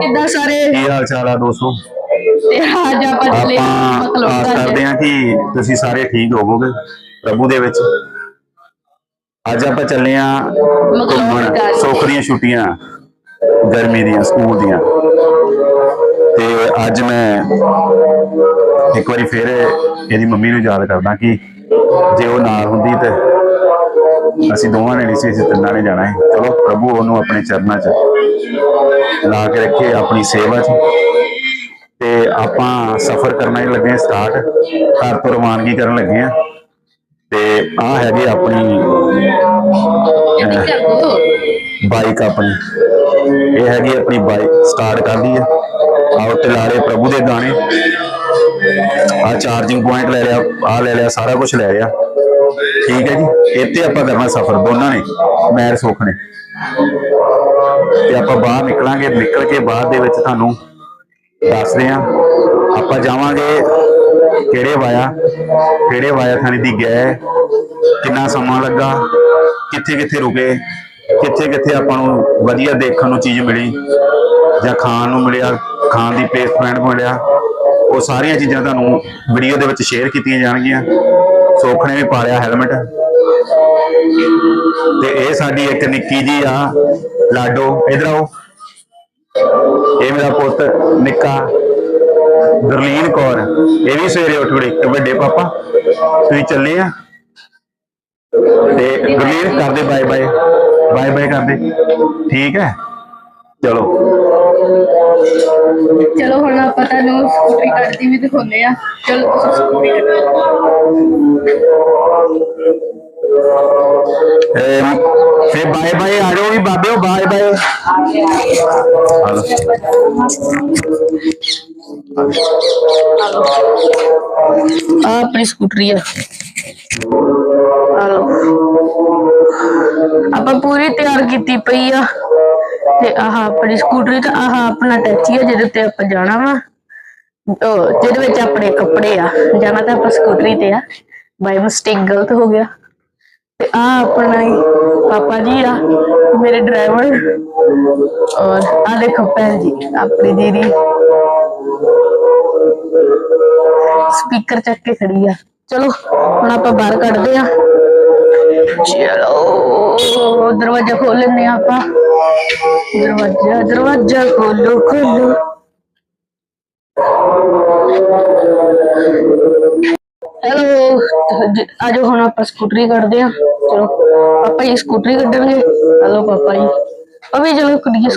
ਕਿੱਦਾਂ ਸਾਰੇ? ਕੀ ਹਾਲ ਚਾਲ ਆ ਦੋਸਤੋ? ਤੇ ਅੱਜ ਆਪਾਂ ਚੱਲੇ ਆਪਾਂ ਮਤਲਬ ਆਸ ਕਰਦੇ ਹਾਂ ਕਿ ਤੁਸੀਂ ਸਾਰੇ ਠੀਕ ਹੋਵੋਗੇ ਪ੍ਰਭੂ ਦੇ ਵਿੱਚ। ਅੱਜ ਆਪਾਂ ਚੱਲੇ ਆ ਘੁੰਮਣ। ਸੁੱਖ ਦੀਆਂ ਛੁੱਟੀਆਂ ਗਰਮੀ ਦੀਆਂ ਸਕੂਲ ਦੀਆਂ। ਤੇ ਅੱਜ ਮੈਂ ਇੱਕ ਵਾਰੀ ਫਿਰ ਇਹਦੀ ਮੰਮੀ ਨੂੰ ਯਾਦ ਕਰਦਾ ਕਿ ਜੇ ਉਹ ਨਾਲ ਹੁੰਦੀ ਤੇ ਅਸੀਂ ਦੋਵਾਂ ਨੇ ਨਹੀਂ ਸੀ ਅਸੀਂ ਤਿੰਨਾਂ ਨੇ ਜਾਣਾ ਹੈ। ਚਲੋ ਪ੍ਰਭੂ ਉਹਨੂੰ ਆਪਣੇ ਚਰਨਾਂ 'ਚ ਲਾ ਕੇ ਰੱਖੇ ਆਪਣੀ ਸੇਵਾ 'ਚ। ਤੇ ਆਪਾਂ ਸਫ਼ਰ ਕਰਨਾ ਹੀ ਲੱਗੇ ਸਟਾਰਟ। ਘਰ ਤੋਂ ਰਵਾਨਗੀ ਕਰਨ ਲੱਗੇ ਆ ਤੇ ਆ ਹੈਗੀ ਆਪਣੀ ਬਾਈਕ ਆਪਣੀ। ਇਹ ਹੈਗੀ ਆਪਣੀ ਬਾਈਕ ਸਟਾਰਟ ਕਰਦੀ ਤੇ ਲਾ ਰਹੇ ਪ੍ਰਭੂ ਦੇ ਗਾਣੇ। ਆ ਚਾਰਜਿੰਗ ਪੁਆਇੰਟ ਲੈ ਲਿਆ ਆ ਲੈ ਲਿਆ ਸਾਰਾ ਕੁਝ ਲੈ ਲਿਆ ਠੀਕ ਹੈ ਜੀ। ਇੱਥੇ ਆਪਾਂ ਕਰਨਾ ਸਫ਼ਰ, ਦੋਨਾਂ ਨੇ, ਮੈਰ ਸੁੱਖ ਨੇ। ਤੇ ਆਪਾਂ ਬਾਹਰ ਨਿਕਲਾਂਗੇ, ਨਿਕਲ ਕੇ ਬਾਅਦ ਦੇ ਵਿੱਚ ਤੁਹਾਨੂੰ ਦੱਸਦੇ ਆ ਆਪਾਂ ਜਾਵਾਂਗੇ ਕਿਹੜੇ ਵਾਇਆ ਕਿਹੜੇ ਵਾਇਆ ਥਾਣੀ ਦੀ ਗਏ, ਕਿੰਨਾ ਸਮਾਂ ਲੱਗਾ, ਕਿੱਥੇ ਕਿੱਥੇ ਰੁਕੇ, ਕਿੱਥੇ ਕਿੱਥੇ ਆਪਾਂ ਨੂੰ ਵਧੀਆ ਦੇਖਣ ਨੂੰ ਚੀਜ਼ ਮਿਲੀ, ਜਾਂ ਖਾਣ ਨੂੰ ਮਿਲਿਆ, ਖਾਣ ਦੀ ਪਲੇਸਮੈਂਟ ਮਿਲਿਆ। ਉਹ ਸਾਰੀਆਂ ਚੀਜ਼ਾਂ ਤੁਹਾਨੂੰ ਵੀਡੀਓ ਦੇ ਵਿੱਚ ਸ਼ੇਅਰ ਕੀਤੀਆਂ ਜਾਣਗੀਆਂ। ਸੁੱਖ ਨੇ ਵੀ ਪਾਲਿਆ ਹੈਲਮਟ ਤੇ ਇਹ ਸਾਡੀ ਇੱਕ ਨਿੱਕੀ ਜੀ ਆ, ਲਾਡੋ। ਇਧਰ ਆਓ। ਇਹ ਮੇਰਾ ਪੁੱਤ ਨਿੱਕਾ ਗੁਰਲੀਨ ਕੌਰ। ਇਹ ਵੀ ਸਵੇਰੇ ਉੱਠ ਖੜੀ ਵੱਡੇ ਪਾਪਾ। ਤੁਸੀਂ ਚੱਲੇ ਆ। ਤੇ ਗੁਰਲੀਨ ਕਰਦੇ ਬਾਏ ਬਾਏ ਬਾਏ ਬਾਏ ਕਰਦੇ ਠੀਕ ਹੈ? ਚਲੋ। ਚਲੋ, ਹੁਣ ਆਪਾਂ ਤੁਹਾਨੂੰ ਸਕੂਟਰੀ ਕੱਢਦੀ ਵੀ ਦਿਖਾਉਂਦੇ ਆ। ਚਲੋ, ਤੁਸੀਂ ਸਕੂਟਰੀ ਕੱਢੋ ਫੇ ਬਾਏ ਬਾਏ ਆ ਜਾਓ ਵੀ ਬਾਬਿਓ ਬਾਏ ਬਾਏ ਆ ਆਪਣੀ ਸਕੂਟਰੀ ਆ ਆ ਆਪਾਂ ਪੂਰੀ ਤਿਆਰ ਕੀਤੀ ਪਈ ਆ ਤੇ ਆਹ ਆਪਣੀ ਸਕੂਟਰੀ ਤੇ ਆਹ ਆਪਣਾ ਟੈਚੀ ਆ ਜਿਹਦੇ ਤੇ ਆਪਾਂ ਜਾਣਾ ਵਾ ਉਹ ਜਿਹਦੇ ਵਿੱਚ ਆਪਣੇ ਕੱਪੜੇ ਆ ਜਾਣਾ ਤਾਂ ਆਪਾਂ ਸਕੂਟਰੀ ਤੇ ਆ ਬਾਈ ਮਿਸਟੇਕ ਗਲਤ ਹੋ ਗਿਆ ਤੇ ਆ ਆਪਣਾ ਹੀ ਪਾਪਾ ਜੀ ਆ ਮੇਰੇ ਡਰਾਈਵਰ ਔਰ ਆ ਦੇਖੋ ਭੈਣ ਜੀ ਆਪਣੀ ਦੀਦੀ ਸਪੀਕਰ ਚੱਕ ਕੇ ਖੜੀ ਆ ਚਲੋ ਹੁਣ ਆਪਾਂ ਬਾਹਰ ਕੱਢਦੇ ਆ ਚਲੋ ਦਰਵਾਜ਼ਾ ਖੋਲ ਲੈਂਦੇ ਆ ਆਪਾਂ ਦਰਵਾਜ਼ਾ ਦਰਵਾਜ਼ਾ ਖੋਲੋ ਖੋਲੋ ਹੈਲੋ ਆਜੋ ਹੁਣ ਆਪਾਂ ਸਕੂਟਰੀ ਕੱਢਦੇ ਆ ਚਲੋ ਪਾਪਾ ਜੀ ਸਕੂਟਰੀ ਕੱਢਣਗੇ। ਹੈਲੋ ਪਾਪਾ ਜੀ। ਉਹ ਵੀ ਚਲੋ ਕੱਢੀਏ ਸਕੂ-